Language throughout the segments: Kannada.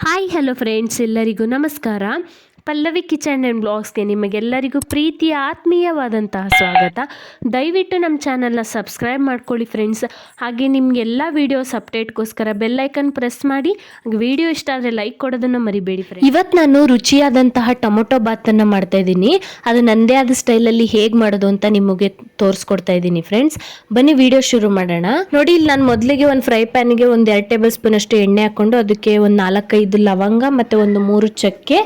ಹಾಯ್ ಹಲೋ ಫ್ರೆಂಡ್ಸ್ ಎಲ್ಲರಿಗೂ ನಮಸ್ಕಾರ. ಪಲ್ಲವಿ ಕಿಚನ್ ಆ್ಯಂಡ್ ಬ್ಲಾಗ್ಸ್ಗೆ ನಿಮಗೆಲ್ಲರಿಗೂ ಪ್ರೀತಿಯ ಆತ್ಮೀಯವಾದಂತಹ ಸ್ವಾಗತ. ದಯವಿಟ್ಟು ನಮ್ಮ ಚಾನಲ್ನ ಸಬ್ಸ್ಕ್ರೈಬ್ ಮಾಡ್ಕೊಳ್ಳಿ ಫ್ರೆಂಡ್ಸ್. ಹಾಗೆ ನಿಮಗೆಲ್ಲ ವೀಡಿಯೋಸ್ ಅಪ್ಡೇಟ್ಗೋಸ್ಕರ ಬೆಲ್ಲೈಕನ್ ಪ್ರೆಸ್ ಮಾಡಿ. ವಿಡಿಯೋ ಇಷ್ಟ ಆದರೆ ಲೈಕ್ ಕೊಡೋದನ್ನು ಮರಿಬೇಡಿ ಫ್ರೆಂಡ್ಸ್. ಇವತ್ತು ನಾನು ರುಚಿಯಾದಂತಹ ಟೊಮೊಟೊ ಬಾತನ್ನು ಮಾಡ್ತಾ ಇದ್ದೀನಿ. ಅದು ನನ್ನದೇ ಆದ ಸ್ಟೈಲಲ್ಲಿ ಹೇಗೆ ಮಾಡೋದು ಅಂತ ನಿಮಗೆ ತೋರಿಸ್ಕೊಡ್ತಾ ಇದ್ದೀನಿ ಫ್ರೆಂಡ್ಸ್. ಬನ್ನಿ ವಿಡಿಯೋ ಶುರು ಮಾಡೋಣ. ನೋಡಿ, ಇಲ್ಲಿ ನಾನು ಮೊದಲಿಗೆ ಒಂದು ಫ್ರೈ ಪ್ಯಾನ್ಗೆ ಒಂದು ಎರಡು ಟೇಬಲ್ ಸ್ಪೂನ್ ಅಷ್ಟು ಎಣ್ಣೆ ಹಾಕ್ಕೊಂಡು ಅದಕ್ಕೆ ಒಂದು ನಾಲ್ಕೈದು ಲವಂಗ ಮತ್ತು ಒಂದು ಮೂರು ಚಕ್ಕೆ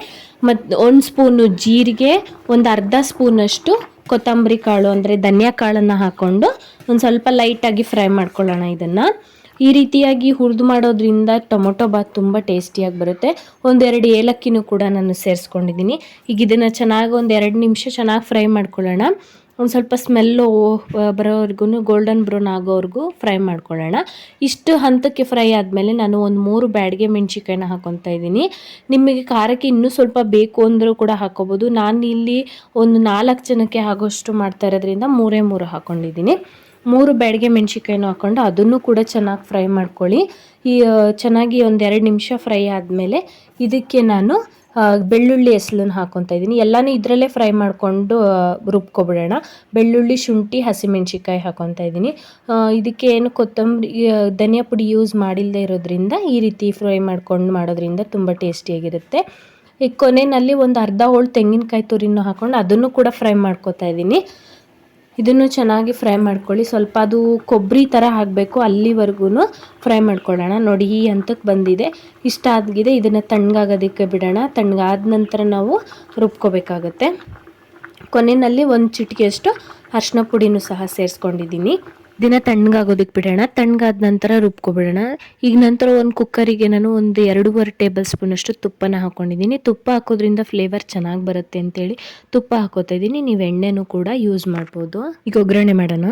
ಮತ್ತು ಒಂದು ಸ್ಪೂನು ಜೀರಿಗೆ, ಒಂದು ಅರ್ಧ ಸ್ಪೂನಷ್ಟು ಕೊತ್ತಂಬರಿ ಕಾಳು, ಅಂದರೆ ಧನಿಯಾ ಕಾಳನ್ನು ಹಾಕ್ಕೊಂಡು ಒಂದು ಸ್ವಲ್ಪ ಲೈಟಾಗಿ ಫ್ರೈ ಮಾಡ್ಕೊಳ್ಳೋಣ ಇದನ್ನು. ಈ ರೀತಿಯಾಗಿ ಹುರಿದು ಮಾಡೋದ್ರಿಂದ ಟೊಮೊಟೊ ಬಾತ್ ತುಂಬ ಟೇಸ್ಟಿಯಾಗಿ ಬರುತ್ತೆ. ಒಂದೆರಡು ಏಲಕ್ಕಿನೂ ಕೂಡ ನಾನು ಸೇರಿಸ್ಕೊಂಡಿದ್ದೀನಿ. ಈಗ ಇದನ್ನು ಚೆನ್ನಾಗಿ ಒಂದು ಎರಡು ನಿಮಿಷ ಚೆನ್ನಾಗಿ ಫ್ರೈ ಮಾಡ್ಕೊಳ್ಳೋಣ. ಒಂದು ಸ್ವಲ್ಪ ಸ್ಮೆಲ್ಲು ಬರೋವರೆಗೂ ಗೋಲ್ಡನ್ ಬ್ರೌನ್ ಆಗೋವರೆಗೂ ಫ್ರೈ ಮಾಡ್ಕೊಳ್ಳೋಣ. ಇಷ್ಟು ಹಂತಕ್ಕೆ ಫ್ರೈ ಆದಮೇಲೆ ನಾನು ಒಂದು ಮೂರು ಬ್ಯಾಡಿಗೆ ಮೆಣಸಿಕಾಯಿನ ಹಾಕೊತಾ ಇದ್ದೀನಿ. ನಿಮಗೆ ಖಾರಕ್ಕೆ ಇನ್ನೂ ಸ್ವಲ್ಪ ಬೇಕು ಅಂದರೂ ಕೂಡ ಹಾಕೋಬೋದು. ನಾನು ಇಲ್ಲಿ ಒಂದು ನಾಲ್ಕು ಜನಕ್ಕೆ ಆಗೋಷ್ಟು ಮಾಡ್ತಾ ಇರೋದ್ರಿಂದ ಮೂರೇ ಮೂರು ಹಾಕ್ಕೊಂಡಿದ್ದೀನಿ ಮೂರು ಬ್ಯಾಡಿಗೆ ಮೆಣಸಿಕಾಯಿನೂ ಹಾಕ್ಕೊಂಡು ಅದನ್ನು ಕೂಡ ಚೆನ್ನಾಗಿ ಫ್ರೈ ಮಾಡ್ಕೊಳ್ಳಿ. ಈ ಚೆನ್ನಾಗಿ ಒಂದು ಎರಡು ನಿಮಿಷ ಫ್ರೈ ಆದಮೇಲೆ ಇದಕ್ಕೆ ನಾನು ಬೆಳ್ಳುಳ್ಳಿ ಹೆಸಲನ್ನು ಹಾಕೊತ ಇದ್ದೀನಿ. ಎಲ್ಲನೂ ಇದರಲ್ಲೇ ಫ್ರೈ ಮಾಡಿಕೊಂಡು ರುಬ್ಕೊಬಿಡೋಣ. ಬೆಳ್ಳುಳ್ಳಿ, ಶುಂಠಿ ಹಸಿಮೆಣ್ಸಿಕಾಯಿ ಹಾಕೊತಾ ಇದ್ದೀನಿ. ಇದಕ್ಕೆ ಏನು ಕೊತ್ತಂಬರಿ ಧನಿಯಾ ಪುಡಿ ಯೂಸ್ ಮಾಡಿಲ್ಲದೆ ಇರೋದ್ರಿಂದ ಈ ರೀತಿ ಫ್ರೈ ಮಾಡ್ಕೊಂಡು ಮಾಡೋದ್ರಿಂದ ತುಂಬ ಟೇಸ್ಟಿಯಾಗಿರುತ್ತೆ ಈ ಕೊನೆಯಲ್ಲಿ ಒಂದು ಅರ್ಧ ಹೋಳು ತೆಂಗಿನಕಾಯಿ ತುರಿನೂ ಹಾಕೊಂಡು ಅದನ್ನು ಕೂಡ ಫ್ರೈ ಮಾಡ್ಕೊತಾ ಇದ್ದೀನಿ. ಇದನ್ನು ಚೆನ್ನಾಗಿ ಫ್ರೈ ಮಾಡ್ಕೊಳ್ಳಿ. ಸ್ವಲ್ಪ ಅದು ಕೊಬ್ಬರಿ ಥರ ಆಗಬೇಕು. ಅಲ್ಲಿವರೆಗೂ ಫ್ರೈ ಮಾಡ್ಕೊಳ್ಳೋಣ. ನೋಡಿ, ಈ ಹಂತಕ್ಕೆ ಬಂದಿದೆ. ಇಷ್ಟ ಆಗಿದೆ ಇದನ್ನು ತಣ್ಣಗಾಗೋದಕ್ಕೆ ಬಿಡೋಣ. ತಣ್ಣಗಾದ ನಂತರ ನಾವು ರುಬ್ಕೋಬೇಕಾಗತ್ತೆ. ಕೊನೆಯಲ್ಲಿ ಒಂದು ಚಿಟಿಕೆಯಷ್ಟು ಅರ್ಶಿನ ಪುಡಿನೂ ಸಹ ಸೇರಿಸ್ಕೊಂಡಿದ್ದೀನಿ. ದಿನ ತಣ್ಣಗಾಗೋದಕ್ಕೆ ಬಿಡೋಣ, ತಣ್ಣಗಾದ ನಂತರ ರುಬ್ಕೊಬಿಡೋಣ. ಈಗ ನಂತರ ಒಂದು ಕುಕ್ಕರಿಗೆ ನಾನು ಒಂದು ಎರಡೂವರೆ ಟೇಬಲ್ ಸ್ಪೂನಷ್ಟು ತುಪ್ಪನ ಹಾಕೊಂಡಿದ್ದೀನಿ. ತುಪ್ಪ ಹಾಕೋದ್ರಿಂದ ಫ್ಲೇವರ್ ಚೆನ್ನಾಗಿ ಬರುತ್ತೆ ಅಂತೇಳಿ ತುಪ್ಪ ಹಾಕೋತಾ ಇದ್ದೀನಿ. ನೀವು ಎಣ್ಣೆನೂ ಕೂಡ ಯೂಸ್ ಮಾಡ್ಬೋದು. ಈಗ ಒಗ್ಗರಣೆ ಮಾಡೋಣ.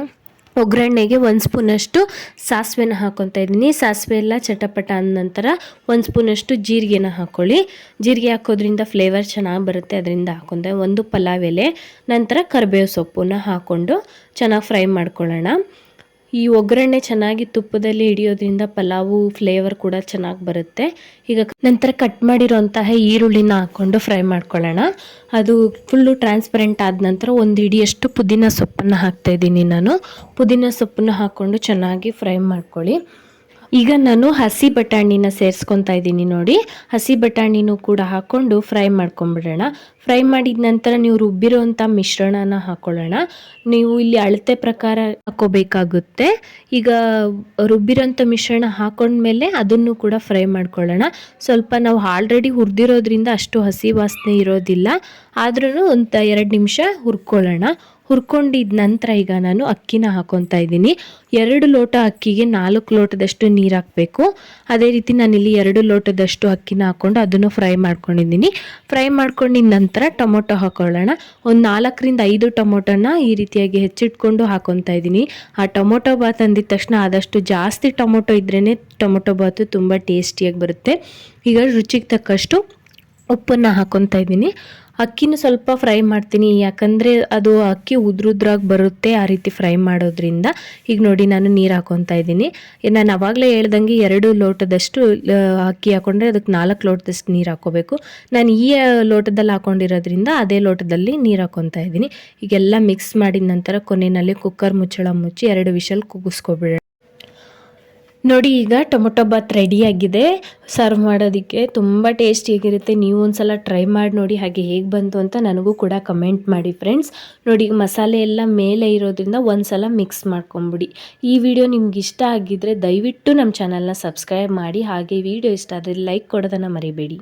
ಒಗ್ಗರಣೆಗೆ ಒಂದು ಸ್ಪೂನಷ್ಟು ಸಾಸಿವೆನ ಹಾಕೊತ ಇದ್ದೀನಿ. ಸಾಸಿವೆ ಎಲ್ಲ ಚಟಪಟ ಅಂದ ನಂತರ ಒಂದು ಸ್ಪೂನಷ್ಟು ಜೀರಿಗೆನ ಹಾಕ್ಕೊಳ್ಳಿ ಜೀರಿಗೆ ಹಾಕೋದ್ರಿಂದ ಫ್ಲೇವರ್ ಚೆನ್ನಾಗಿ ಬರುತ್ತೆ. ಅದರಿಂದ ಹಾಕೊಂಡೆ ಒಂದು ಪಲಾವ್ ಎಲೆ, ನಂತರ ಕರಿಬೇವು ಸೊಪ್ಪನ್ನ ಹಾಕ್ಕೊಂಡು ಚೆನ್ನಾಗಿ ಫ್ರೈ ಮಾಡ್ಕೊಳ್ಳೋಣ. ಈ ಒಗ್ಗರಣೆ ಚೆನ್ನಾಗಿ ತುಪ್ಪದಲ್ಲಿ ಹಿಡಿಯೋದ್ರಿಂದ ಪಲಾವು ಫ್ಲೇವರ್ ಕೂಡ ಚೆನ್ನಾಗಿ ಬರುತ್ತೆ. ಈಗ ನಂತರ ಕಟ್ ಮಾಡಿರೋಂತಹ ಈರುಳ್ಳಿನ ಹಾಕ್ಕೊಂಡು ಫ್ರೈ ಮಾಡ್ಕೊಳ್ಳೋಣ. ಅದು ಫುಲ್ಲು ಟ್ರಾನ್ಸ್ಪರೆಂಟ್ ಆದ ನಂತರ ಒಂದು ಹಿಡಿಯಷ್ಟು ಪುದೀನ ಸೊಪ್ಪನ್ನು ಹಾಕ್ತಾ ಇದ್ದೀನಿ ನಾನು. ಪುದೀನ ಸೊಪ್ಪನ್ನು ಹಾಕ್ಕೊಂಡು ಚೆನ್ನಾಗಿ ಫ್ರೈ ಮಾಡ್ಕೊಳ್ಳಿ. ಈಗ ನಾನು ಹಸಿ ಬಟಾಣಿನ ಸೇರಿಸ್ಕೊತಾ ಇದ್ದೀನಿ ನೋಡಿ. ಹಸಿ ಬಟಾಣಿನೂ ಕೂಡ ಹಾಕ್ಕೊಂಡು ಫ್ರೈ ಮಾಡ್ಕೊಂಬಿಡೋಣ. ಫ್ರೈ ಮಾಡಿದ ನಂತರ ನೀವು ರುಬ್ಬಿರೋಂಥ ಮಿಶ್ರಣನ ಹಾಕೊಳ್ಳೋಣ. ನೀವು ಇಲ್ಲಿ ಅಳತೆ ಪ್ರಕಾರ ಹಾಕೋಬೇಕಾಗುತ್ತೆ. ಈಗ ರುಬ್ಬಿರೋಂಥ ಮಿಶ್ರಣ ಹಾಕೊಂಡ್ಮೇಲೆ ಅದನ್ನು ಕೂಡ ಫ್ರೈ ಮಾಡ್ಕೊಳ್ಳೋಣ. ಸ್ವಲ್ಪ ನಾವು ಆಲ್ರೆಡಿ ಹುರಿದಿರೋದ್ರಿಂದ ಅಷ್ಟು ಹಸಿ ವಾಸನೆ ಇರೋದಿಲ್ಲ. ಆದ್ರೂ ಒಂದು ಎರಡು ನಿಮಿಷ ಹುರ್ಕೊಳ್ಳೋಣ. ಹುರ್ಕೊಂಡಿದ ನಂತರ ಈಗ ನಾನು ಅಕ್ಕಿನ ಹಾಕೊತಾ ಇದ್ದೀನಿ. ಎರಡು ಲೋಟ ಅಕ್ಕಿಗೆ ನಾಲ್ಕು ಲೋಟದಷ್ಟು ನೀರು ಹಾಕಬೇಕು. ಅದೇ ರೀತಿ ನಾನಿಲ್ಲಿ ಎರಡು ಲೋಟದಷ್ಟು ಅಕ್ಕಿನ ಹಾಕ್ಕೊಂಡು ಅದನ್ನು ಫ್ರೈ ಮಾಡ್ಕೊಂಡಿದ್ದೀನಿ. ಫ್ರೈ ಮಾಡ್ಕೊಂಡಿದ ನಂತರ ಟೊಮೊಟೊ ಹಾಕೊಳ್ಳೋಣ. ಒಂದು ನಾಲ್ಕರಿಂದ ಐದು ಟೊಮೊಟೊನ ಈ ರೀತಿಯಾಗಿ ಹೆಚ್ಚಿಟ್ಕೊಂಡು ಹಾಕೊತಾ ಇದ್ದೀನಿ. ಆ ಟೊಮೊಟೊ ಬಾತ್ ಅಂದಿದ ತಕ್ಷಣ ಆದಷ್ಟು ಜಾಸ್ತಿ ಟೊಮೊಟೊ ಇದ್ರೇ ಟೊಮೊಟೊ ಬಾತು ತುಂಬ ಟೇಸ್ಟಿಯಾಗಿ ಬರುತ್ತೆ. ಈಗ ರುಚಿಗೆ ತಕ್ಕಷ್ಟು ಉಪ್ಪನ್ನು ಹಾಕೊತಾ ಇದ್ದೀನಿ. ಅಕ್ಕಿನೂ ಸ್ವಲ್ಪ ಫ್ರೈ ಮಾಡ್ತೀನಿ. ಯಾಕಂದರೆ ಅದು ಅಕ್ಕಿ ಉದ್ರುದ್ರಾಗಿ ಬರುತ್ತೆ ಆ ರೀತಿ ಫ್ರೈ ಮಾಡೋದ್ರಿಂದ. ಈಗ ನೋಡಿ ನಾನು ನೀರು ಹಾಕೊತಾ ಇದ್ದೀನಿ. ನಾನು ಅವಾಗಲೇ ಹೇಳ್ದಂಗೆ ಎರಡು ಲೋಟದಷ್ಟು ಅಕ್ಕಿ ಹಾಕೊಂಡ್ರೆ ಅದಕ್ಕೆ ನಾಲ್ಕು ಲೋಟದಷ್ಟು ನೀರು ಹಾಕೋಬೇಕು. ನಾನು ಈ ಲೋಟದಲ್ಲಿ ಹಾಕೊಂಡಿರೋದ್ರಿಂದ ಅದೇ ಲೋಟದಲ್ಲಿ ನೀರು ಹಾಕೊತಾ ಇದ್ದೀನಿ. ಈಗೆಲ್ಲ ಮಿಕ್ಸ್ ಮಾಡಿದ ನಂತರ ಕೊನೆಯಲ್ಲಿ ಕುಕ್ಕರ್ ಮುಚ್ಚಳ ಮುಚ್ಚಿ ಎರಡು ವಿಷಲ್ ಕುಗ್ಗಿಸ್ಕೊಬಿಡೋಣ ನೋಡಿ, ಈಗ ಟೊಮೊಟೊ ಬಾತ್ ರೆಡಿಯಾಗಿದೆ ಸರ್ವ್ ಮಾಡೋದಕ್ಕೆ ತುಂಬ ಟೇಸ್ಟಿಯಾಗಿರುತ್ತೆ ನೀವು ಒಂದ್ಸಲ ಟ್ರೈ ಮಾಡಿ ನೋಡಿ ಹಾಗೆ ಹೇಗೆ ಬಂತು ಅಂತ ನನಗೂ ಕೂಡ ಕಮೆಂಟ್ ಮಾಡಿ ಫ್ರೆಂಡ್ಸ್ ನೋಡಿ, ಮಸಾಲೆ ಎಲ್ಲ ಮೇಲೆ ಇರೋದ್ರಿಂದ ಒಂದು ಸಲ ಮಿಕ್ಸ್ ಮಾಡ್ಕೊಂಬಿಡಿ. ಈ ವಿಡಿಯೋ ನಿಮ್ಗೆ ಇಷ್ಟ ಆಗಿದ್ದರೆ ದಯವಿಟ್ಟು ನಮ್ಮ ಚಾನಲ್ನ ಸಬ್ಸ್ಕ್ರೈಬ್ ಮಾಡಿ. ಹಾಗೆ ವಿಡಿಯೋ ಇಷ್ಟ ಆದರೆ ಲೈಕ್ ಕೊಡೋದನ್ನು ಮರಿಬೇಡಿ.